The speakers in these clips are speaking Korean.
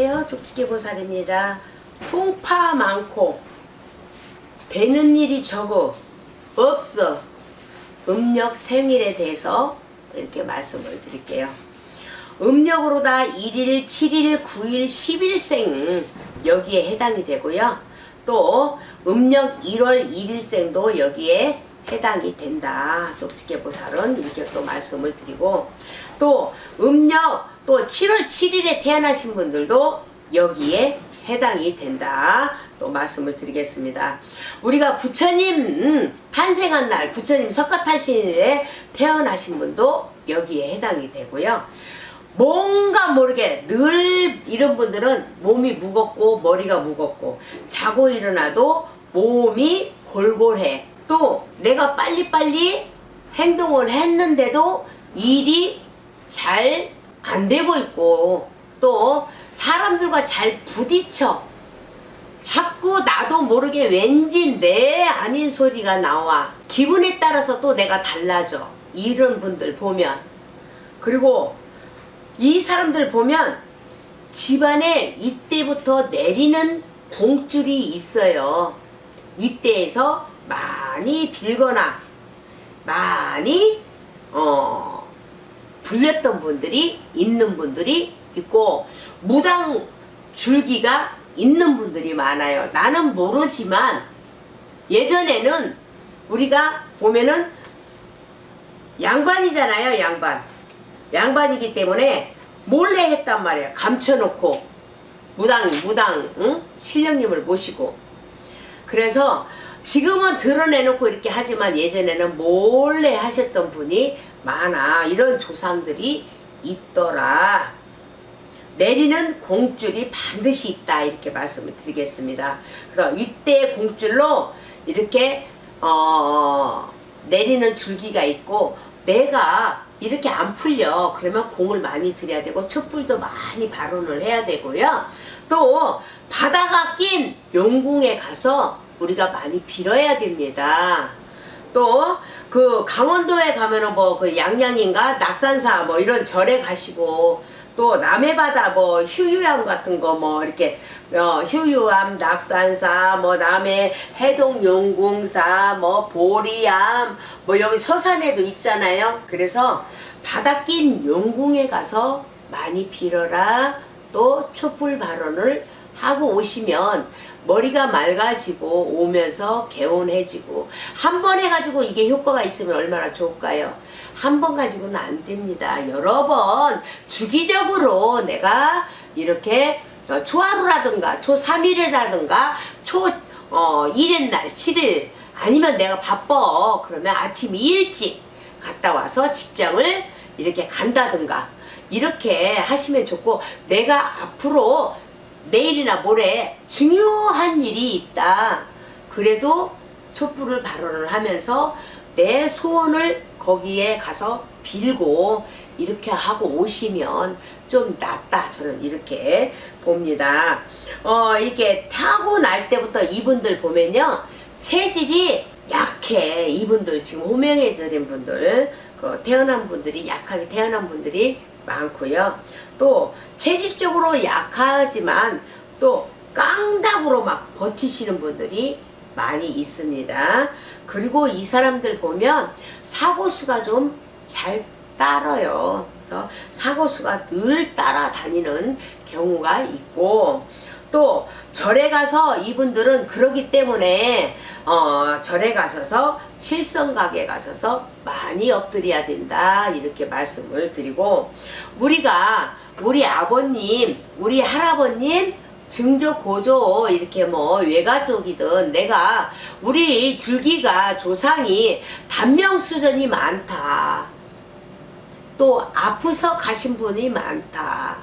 안녕하세요. 족지게 보살입니다. 풍파 많고 되는 일이 적어 없어 음력 생일에 대해서 이렇게 말씀을 드릴게요. 음력으로 다 1일, 7일, 9일, 10일생 여기에 해당이 되고요. 또 음력 1월 1일생도 여기에 해당이 된다. 쪽지게 보살은 이렇게 또 말씀을 드리고 또 음력 또 7월 7일에 태어나신 분들도 여기에 해당이 된다. 또 말씀을 드리겠습니다. 우리가 부처님 음, 탄생한 날, 부처님 석가탄신일에 태어나신 분도 여기에 해당이 되고요. 뭔가 모르게 늘 이런 분들은 몸이 무겁고 머리가 무겁고 자고 일어나도 몸이 골골해. 또 내가 빨리빨리 행동을 했는데도 일이 잘 안 되고 있고 또 사람들과 잘 부딪혀. 자꾸 나도 모르게 왠지 내 아닌 소리가 나와. 기분에 따라서 또 내가 달라져. 이런 분들 보면. 그리고 이 사람들 보면 집안에 이때부터 내리는 공줄이 있어요. 이때에서 많이 빌거나 많이 어 불렸던 분들이 있는 분들이 있고 무당 줄기가 있는 분들이 많아요. 나는 모르지만 예전에는 우리가 보면은 양반이잖아요, 양반. 양반이기 때문에 몰래 했단 말이에요. 감춰놓고 무당 무당 응? 신령님을 모시고 그래서 지금은 드러내놓고 이렇게 하지만 예전에는 몰래 하셨던 분이 많아. 이런 조상들이 있더라. 내리는 공줄이 반드시 있다. 이렇게 말씀을 드리겠습니다. 그래서 이때 공줄로 이렇게 어, 내리는 줄기가 있고 내가 이렇게 안 풀려 그러면 공을 많이 들여야 되고 촛불도 많이 발언을 해야 되고요 또 바다가 낀 용궁에 가서 우리가 많이 빌어야 됩니다 또 그 강원도에 가면은 뭐 그 양양인가 낙산사 뭐 이런 절에 가시고 또 남해바다 뭐 휴유암 같은 거 뭐 이렇게 어, 휴유암 낙산사 뭐 남해 해동 용궁사 뭐 보리암 뭐 여기 서산에도 있잖아요. 그래서 바다 낀 용궁에 가서 많이 빌어라 또 촛불 발언을 하고 오시면 머리가 맑아지고 오면서 개운해지고 한 번 해가지고 이게 효과가 있으면 얼마나 좋을까요? 한 번 가지고는 안 됩니다. 여러 번 주기적으로 내가 이렇게 어, 초하루라든가 초 3일이라든가 초 어, 1일 날 7일 아니면 내가 바빠 그러면 아침 일찍 갔다 와서 직장을 이렇게 간다든가 이렇게 하시면 좋고 내가 앞으로 내일이나 모레 중요한 일이 있다. 그래도 촛불을 발언을 하면서 내 소원을 거기에 가서 빌고 이렇게 하고 오시면 좀 낫다. 저는 이렇게 봅니다. 어, 이렇게 타고 날 때부터 이분들 보면요. 체질이 약해. 이분들 지금 호명해 드린 분들, 그 태어난 분들이 약하게 태어난 분들이 많고요. 또 체질적으로 약하지만 또 깡닭으로 막 버티시는 분들이 많이 있습니다. 그리고 이 사람들 보면 사고수가 좀 잘 따라요. 그래서 사고수가 늘 따라다니는 경우가 있고 또 절에 가서 이분들은 그러기 때문에 어 절에 가셔서 실성각에 가셔서 많이 엎드려야 된다 이렇게 말씀을 드리고 우리가 우리 아버님 우리 할아버님 증조 고조 이렇게 뭐 외가족이든 내가 우리 줄기가 조상이 단명수전이 많다. 또 아프서 가신 분이 많다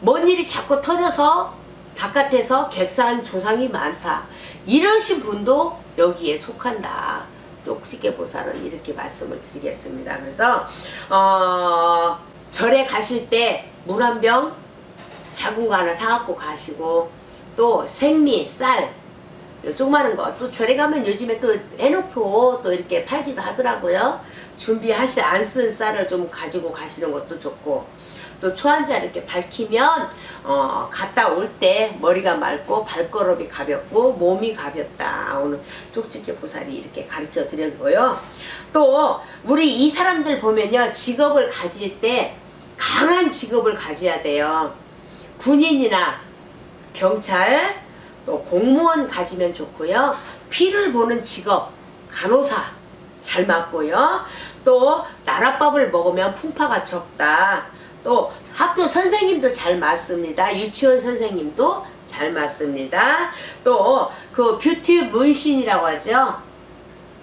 뭔 일이 자꾸 터져서 바깥에서 객사한 조상이 많다. 이러신 분도 여기에 속한다. 쪽지게 보살은 이렇게 말씀을 드리겠습니다. 그래서 어, 절에 가실 때 물 한 병 작은 거 하나 사갖고 가시고 또 생미, 쌀 조그마한 거 또 절에 가면 요즘에 또 해놓고 또 이렇게 팔기도 하더라고요. 준비하시 안쓴 쌀을 좀 가지고 가시는 것도 좋고 또 초한자 이렇게 밝히면 어, 갔다 올 때 머리가 맑고 발걸음이 가볍고 몸이 가볍다. 오늘 쪽지게 보살이 이렇게 가르쳐 드렸고요. 또 우리 이 사람들 보면요 직업을 가질 때 강한 직업을 가져야 돼요. 군인이나 경찰 또 공무원 가지면 좋고요. 피를 보는 직업 간호사 잘 맞고요. 또 나랏밥을 먹으면 풍파가 적다. 또 학교 선생님도 잘 맞습니다. 유치원 선생님도 잘 맞습니다. 또 그 뷰티 문신이라고 하죠.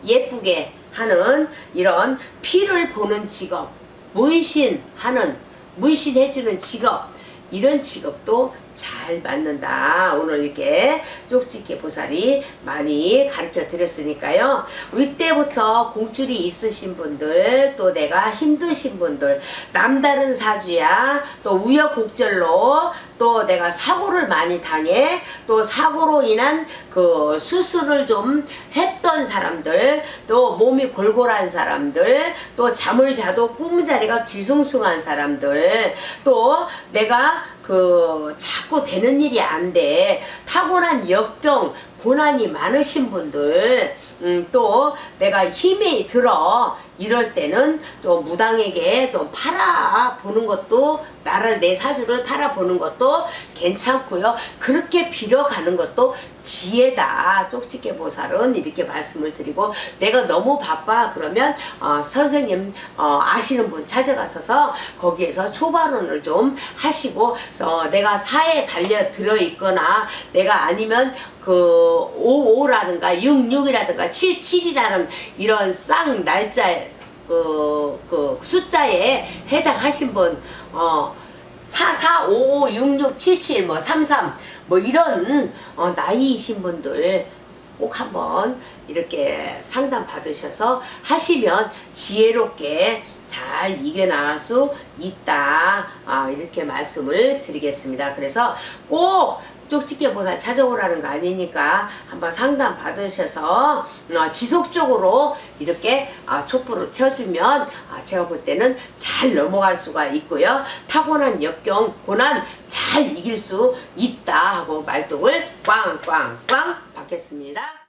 예쁘게 하는 이런 피를 보는 직업, 문신하는, 문신해주는 직업, 이런 직업도 잘 맞는다. 오늘 이렇게 쪽집게 보살이 많이 가르쳐 드렸으니까요. 이때부터 공줄이 있으신 분들, 또 내가 힘드신 분들, 남다른 사주야, 또 우여곡절로, 또 내가 사고를 많이 당해, 또 사고로 인한 그 수술을 좀 했던 사람들, 또 몸이 골골한 사람들, 또 잠을 자도 꿈 자리가 뒤숭숭한 사람들, 또 내가 그 자꾸 되는 일이 안 돼. 타고난 역병, 고난이 많으신 분들, 음, 또 내가 힘이 들어 이럴 때는 또 무당에게 또 팔아 보는 것도 나를 내 사주를 팔아 보는 것도 괜찮고요. 그렇게 빌어가는 것도 지혜다. 쪽집게 보살은 이렇게 말씀을 드리고 내가 너무 바빠 그러면 어, 선생님 어, 아시는 분 찾아가서서 거기에서 초반원을 좀 하시고 어, 내가 사에 달려 들어 있거나 내가 아니면 그 55라든가 66이라든가 77이라는 이런 쌍 날짜 그, 그 숫자에 해당하신 분, 어, 44, 55, 66, 77, 뭐, 33, 뭐, 이런, 어, 나이이신 분들 꼭 한번 이렇게 상담 받으셔서 하시면 지혜롭게 잘 이겨나갈 수 있다. 아, 이렇게 말씀을 드리겠습니다. 그래서 꼭 쪽집게 보살 찾아오라는 거 아니니까 한번 상담 받으셔서 어, 지속적으로 이렇게 아, 촛불을 켜주면 아, 제가 볼 때는 잘 넘어갈 수가 있고요. 타고난 역경, 고난 잘 이길 수 있다 하고 말뚝을 꽝꽝꽝 받겠습니다.